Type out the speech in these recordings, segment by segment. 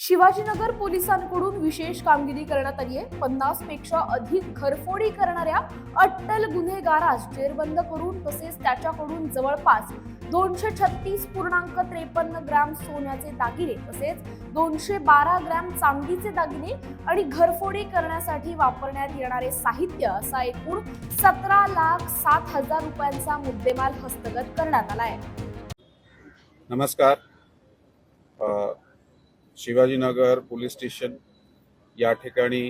शिवाजीनगर पोलिसांकडून विशेष कामगिरी करण्यात आली आहे. पन्नासपेक्षा अधिक घरफोडी करणाऱ्या अट्टल गुन्हेगारास जेरबंद करून तसेच त्याच्याकडून जवळपास दोनशे छत्तीस पूर्णांक त्रेपन्न ग्रॅम सोन्याचे दागिने तसेच दोनशे बारा ग्रॅम चांदीचे दागिने आणि घरफोडी करण्यासाठी वापरण्यात येणारे साहित्य असा एकूण सतरा लाख सात हजार रुपयांचा मुद्देमाल हस्तगत करण्यात आला आहे. नमस्कार. शिवाजीनगर पोलीस स्टेशन या ठिकाणी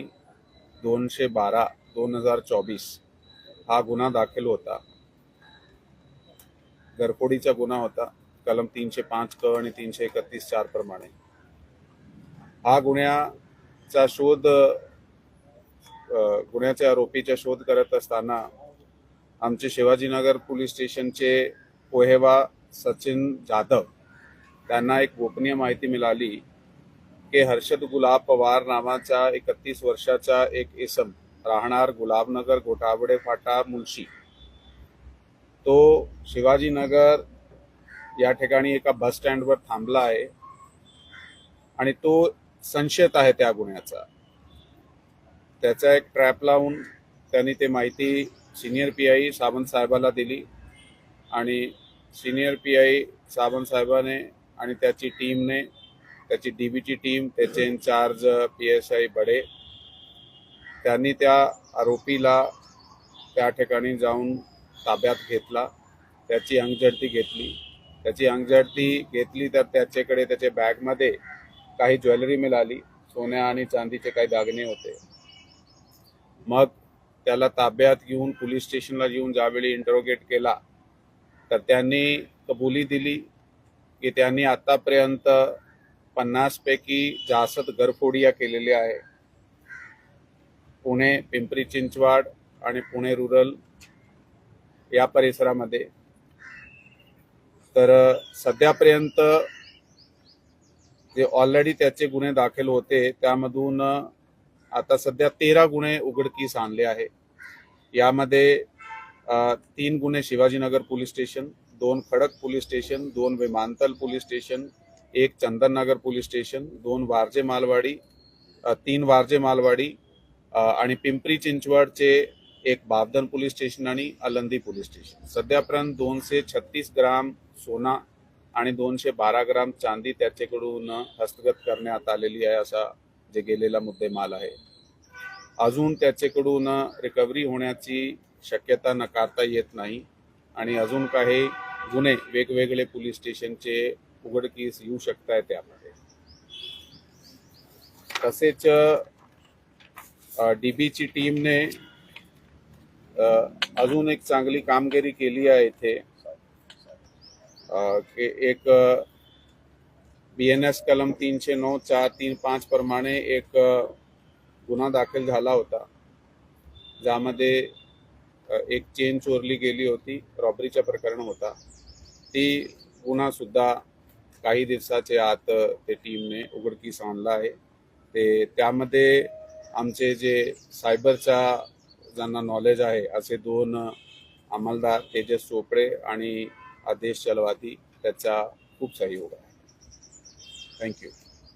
दोनशे बारा दोन हजार चोवीस हा गुन्हा दाखल होता. घरफोडीचा गुन्हा होता. कलम तीनशे पाच क आणि तीनशे एकतीस चार प्रमाणे हा गुन्ह्याचा शोध गुन्ह्याच्या आरोपीचा शोध करत असताना आमचे शिवाजीनगर पोलीस स्टेशनचे पोहेवा सचिन जाधव त्यांना एक गोपनीय माहिती मिळाली. की हर्षद गुलाब पवार नावाचा एकतीस वर्षाचा एक इसम राहणार गुलाबनगर घोटावडे फाटा मुळशी. तो शिवाजीनगर या ठिकाणी एका बस स्टँडवर थांबला आहे आणि तो संशयित आहे त्या गुन्ह्याचा. त्याचा एक ट्रॅप लावून त्यांनी ते माहिती सिनियर पी आय सावंत साहेबाला दिली आणि सिनियर पी आय सावंत साहेबाने आणि त्याची टीमने त्याची डी बीची टीम त्याचे in-charge P S I Bade त्यांनी त्या आरोपीला त्या ठिकाणी जाऊन ताब्यात घेतला त्याची अंगझडती घेतली. त्याची अंगझडती घेतली तर त्याच्याकडे त्याच्या बॅगमध्ये काही ज्वेलरी मिळाली सोन्या आणि चांदीचे काही दागिने होते. मग त्याला ताब्यात घेऊन पोलीस स्टेशनला येऊन ज्यावेळी इंटरोगेट केला तर त्यांनी कबुली दिली की त्यांनी आतापर्यंत पन्नासपैकी जास्त घरफोडिया केलेल्या आहे. पुणे पिंपरी चिंचवाड आणि पुणे रुरल या परिसरामध्ये. तर सध्यापर्यंत जे ऑलरेडी त्याचे गुन्हे दाखल होते त्यामधून आता सध्या तेरा गुन्हे उघडकीस आणले आहे. यामध्ये तीन गुन्हे शिवाजीनगर पोलीस स्टेशन दोन खडक पोलीस स्टेशन दोन विमानतल पोलीस स्टेशन एक चंदननगर पोलीस स्टेशन दोन वारजे मालवाडी तीन वारजे मालवाडी आणि पिंपरी चिंचवडचे एक बाबधन पोलीस स्टेशन आणि अलंदी पोलीस स्टेशन. सध्यापर्यंत दोनशे छत्तीस ग्राम सोना आणि दोनशे बारा ग्राम चांदी त्याच्याकडून हस्तगत करण्यात आलेली आहे असा जे गेलेला मुद्देमाल आहे. अजून त्याच्याकडून रिकव्हरी होण्याची शक्यता नकारता येत नाही आणि अजून काही गुन्हे वेगवेगळे पोलीस स्टेशनचे उघडकीस येऊ शकत आहे त्यामध्ये. तसेच डीबीची टीमने अजून एक चांगली कामगिरी केली आहे इथे. एक बी एन एस कलम तीनशे नऊ चार तीन पाच प्रमाणे एक गुन्हा दाखल झाला होता. ज्यामध्ये एक चेन चोरली गेली होती रॉबरीचा प्रकरण होता. ती गुन्हा सुद्धा काही दिवसाच्या आत ते टीमने उघडकीस आणला आहे. ते त्यामध्ये आमचे जे सायबरचा ज्यांना नॉलेज आहे असे दोन अंमलदार तेजस चोपडे आणि आदेश चलवाती त्याचा खूप सहयोग आहे. थँक्यू